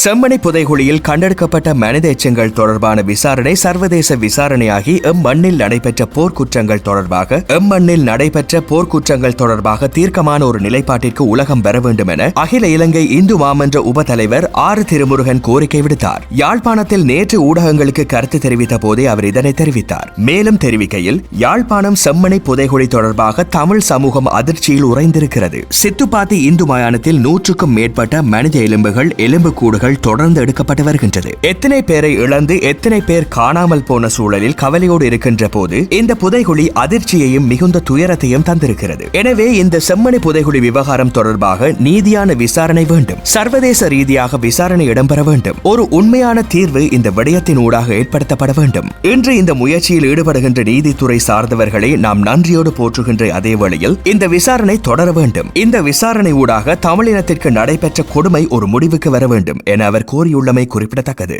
செம்மணி புதைகுழியில் கண்டெடுக்கப்பட்ட மனித எச்சங்கள் தொடர்பான விசாரணை சர்வதேச விசாரணையாகி எம்மண்ணில் நடைபெற்ற போர்க்குற்றங்கள் தொடர்பாக எம்மண்ணில் நடைபெற்ற போர்க்குற்றங்கள் தொடர்பாக தீர்க்கமான ஒரு நிலைப்பாட்டிற்கு உலகம் பெற வேண்டும் என அகில இலங்கை இந்து மாமன்ற உப தலைவர் ஆறு திருமுருகன் கோரிக்கை விடுத்தார். யாழ்ப்பாணத்தில் நேற்று ஊடகங்களுக்கு கருத்து தெரிவித்த போதே அவர் இதனை தெரிவித்தார். மேலும் தெரிவிக்கையில் யாழ்ப்பாணம் செம்மணி புதைகுழி தொடர்பாக தமிழ் சமூகம் அதிர்ச்சியில் உறைந்திருக்கிறது. சித்துப்பாத்தி இந்து மயானத்தில் நூற்றுக்கும் மேற்பட்ட மனித எலும்புகள் முடிவுகள் தொடர்ந்து எடுக்கப்பட்டு வருகின்றது. எத்தனை பேரை இழந்து எத்தனை பேர் காணாமல் போன சூழலில் கவலையோடு இருக்கின்ற போது இந்த புதைகுழி அதிர்ச்சியையும் மிகுந்த துயரத்தையும் தந்திருக்கிறது. எனவே இந்த செம்மணி புதைகுழி விவகாரம் தொடர்பாக நீதியான விசாரணை வேண்டும். சர்வதேச ரீதியாக விசாரணை இடம்பெற வேண்டும். ஒரு உண்மையான தீர்வு இந்த விடயத்தின் ஊடாக ஏற்படுத்தப்பட வேண்டும். இன்று இந்த முயற்சியில் ஈடுபடுகின்ற நீதித்துறை சார்ந்தவர்களை நாம் நன்றியோடு போற்றுகின்ற அதே வேளையில் இந்த விசாரணை தொடர வேண்டும். இந்த விசாரணை ஊடாக தமிழினத்திற்கு நடைபெற்ற கொடுமை ஒரு முடிவுக்கு வர வேண்டும். என அவர் கோரியுள்ளமை குறிப்பிடத்தக்கது.